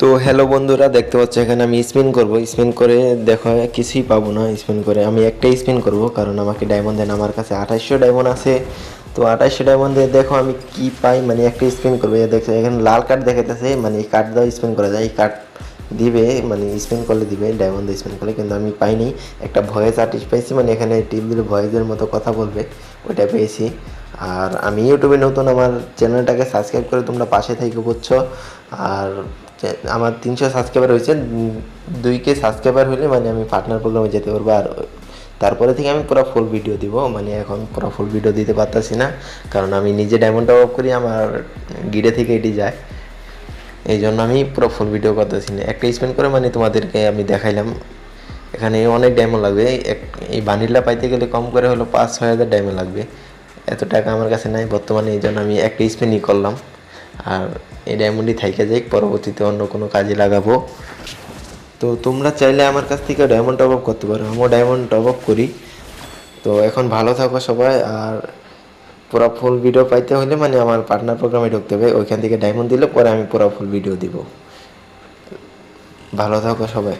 তো হ্যালো বন্ধুরা, দেখতে পাচ্ছ এখানে আমি স্পিন করব। স্পিন করে দেখো, কিছুই পাবো না স্পিন করে। আমি একটাই স্পিন করব, কারণ আমাকে ডায়মন্ড দেন আমার কাছে আঠাশশো ডায়মন্ড আছে। তো আঠাশশো ডায়মন্ড দিয়ে দেখো আমি কি পাই মানে একটা স্পিন করব। এই দেখো এখানে লাল কার্ড দেখাইতেছে মানে এই কার্ড দাও স্পিন করা যায়। এই কার্ড দিবে মানে স্পিন করলে দিবে ডায়মন্ড স্পিন করলে, কিন্তু আমি পাইনি। একটা ভয়েস আর্টিস্ট পাইছি মানে এখানে টিপ দিলে ভয়েসের মতো কথা বলবে, ওইটা পেয়েছি। আর আমি ইউটিউবে নতুন, আমার চ্যানেলটাকে সাবস্ক্রাইব করে তোমরা পাশে থেকে বুঝছ। আর আমার তিনশো সাবস্ক্রাইবার হয়েছে দুই কে সাবস্ক্রাইবার হলে মানে আমি পার্টনার প্রোগ্রামে যেতে পারব। আর তারপরে থেকে আমি পুরো ফুল ভিডিও দিব। মানে এখন পুরো ফুল ভিডিও দিতে পারতাছি না। কারণ আমি নিজে ডায়মন্ড অফ করি, আমার গিডে থেকে এটি যায়। এই জন্য আমি পুরো ফুল ভিডিও করতেছি না। একটা স্পেন্ড করে মানে তোমাদেরকে আমি দেখাইলাম। এখানে অনেক ডায়মন্ড লাগবে। এই বানিলা পাইতে গেলে কম করে হলো পাঁচ, ছয় হাজার ডায়মন্ড লাগবে। এত টাকা আমার কাছে নাই। বর্তমানে এই জন্য আমি একটা স্পেনই করলাম। আর এই ডায়মন্ডই থাইকে যাই পরবর্তীতে অন্য কোনো কাজে লাগাবো। তো তোমরা চাইলে আমার কাছ থেকে ডায়মন্ড টপ আপ করতে পারো। আমিও ডায়মন্ড টপ আপ করি। তো এখন ভালো থাকো সবাই, আর পুরো ফুল ভিডিও পাইতে হলে মানে আমার পার্টনার প্রোগ্রামে ঢুকতে হবে। ওইখান থেকে ডায়মন্ড দিলে পরে আমি পুরো ফুল ভিডিও দিব। ভালো থাকো সবাই।